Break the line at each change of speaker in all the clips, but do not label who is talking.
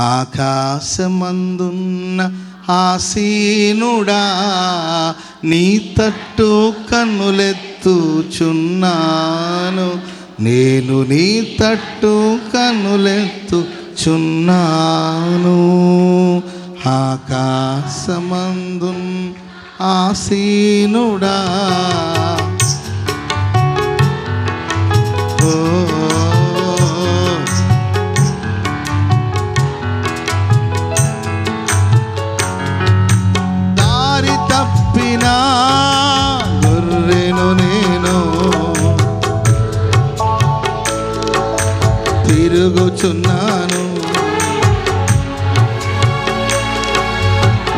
ఆకాశమందున్న ఆసీనుడా నీ తట్టు కన్నులెత్తుచున్నాను నేను నీ తట్టు కన్నులెత్తుచున్నాను ఆకాశమందున్ ఆసీనుడా కూర్చున్నాను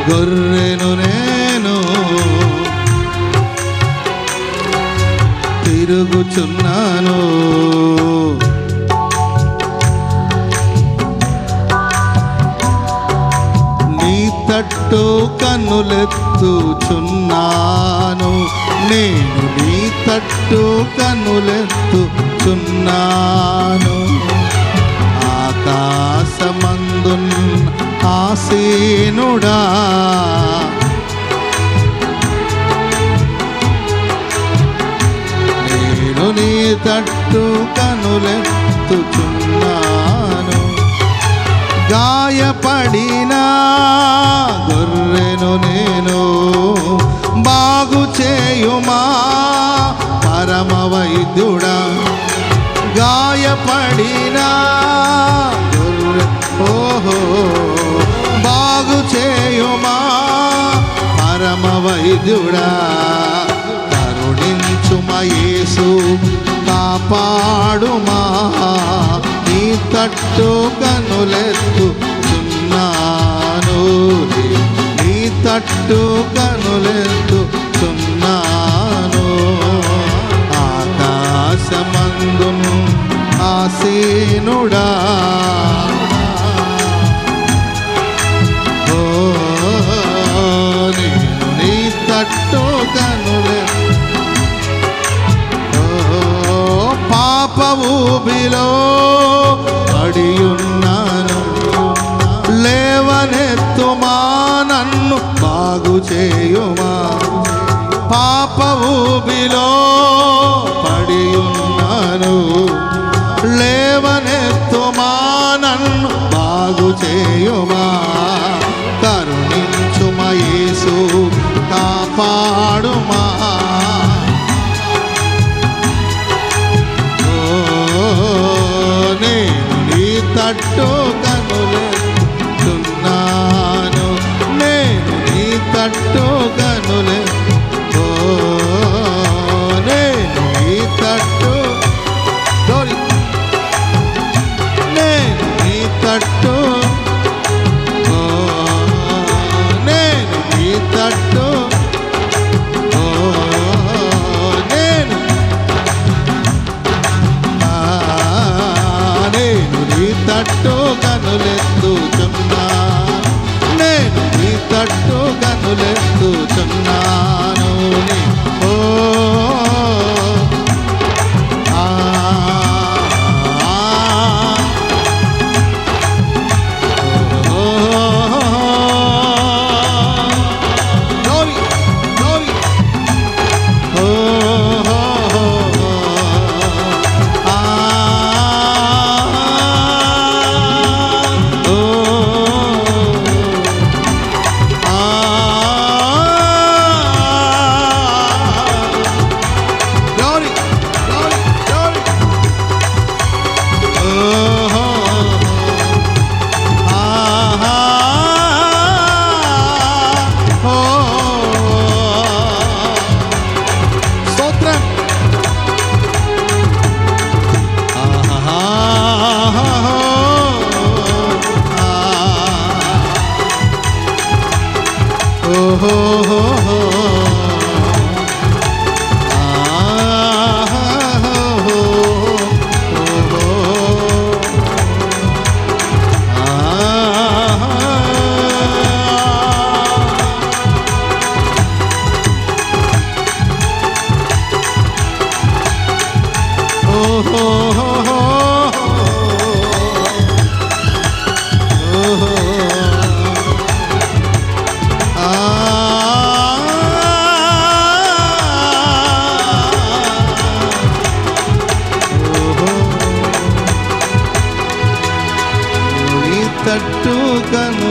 గొర్రెను నేను తిరుగుచున్నాను. నీ తట్టు కన్నులెత్తుచున్నాను నేను నీ తట్టు కన్నులెత్తుచున్నాను దాసమందున్ ఆసీనుడా? నేను నీ తట్టు కనులెత్తుచున్నాను. గాయపడినా గొర్రెను నేను బాగు చేయుమా? పరమ వైద్యుడా గాయపడినా వైద్యుడా కరుణించుమయేసు కాపాడుమా నీ తట్టు కనులెత్తు చున్నాను. నీ తట్టు కనులెత్తు పడియున్నాను లేవనెత్తుమా నన్ను బాగు చేయుమా? కరుణించుమయేసు కాపాడుమా? నేను నీ తట్టు కనులెత్తున్నాను నేను నీ తట్టు కనులే తట్టు. నేను నీ తట్టు. ఓ నేను. నేను నీ తట్టు కనులెత్తుచున్నా నేను నీ తట్టు కనులెత్తుచున్నాను ఓ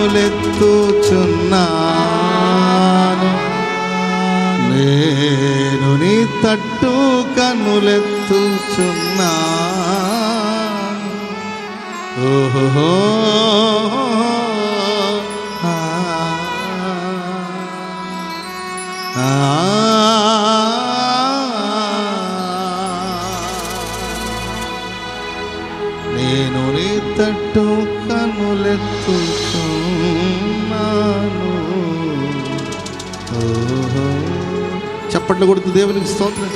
కనులెత్తుచున్నాను. నేను నీ తట్టు కనులెత్తుచున్నాను. ఓహో నేను నీ తట్టు కనులెత్తుచున్నాను చప్పట్లు కొడుతూ దేవునికి స్తోత్రం.